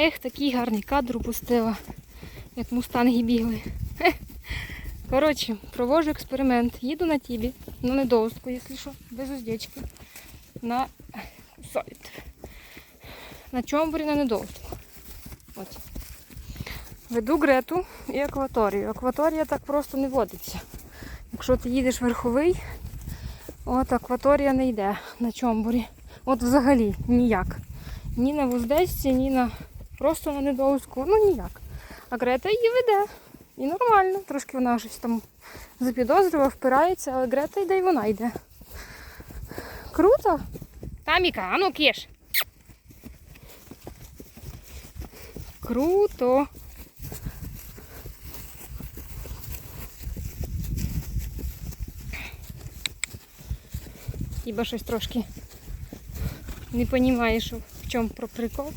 Ех, такий гарний кадр упустила, як мустанги бігли. Коротше, проводжу експеримент. Їду на тібі, ну не довстку, якщо що, без уздечки. На сайт. На чомбурі на недовстку. От. Веду Грету і акваторію. Акваторія так просто не водиться. Якщо ти їдеш верховий, от акваторія не йде на чомбурі. От взагалі ніяк. Ні на вуздечці, ні на просто на недовзку. Ну ніяк. А Грета її веде. І нормально. Трошки вона щось там запідозрює, впирається, але Грета йде і вона йде. Круто. Таміка, а ну киш. Круто. Хіба щось трошки не розумієш, в чому про прикол.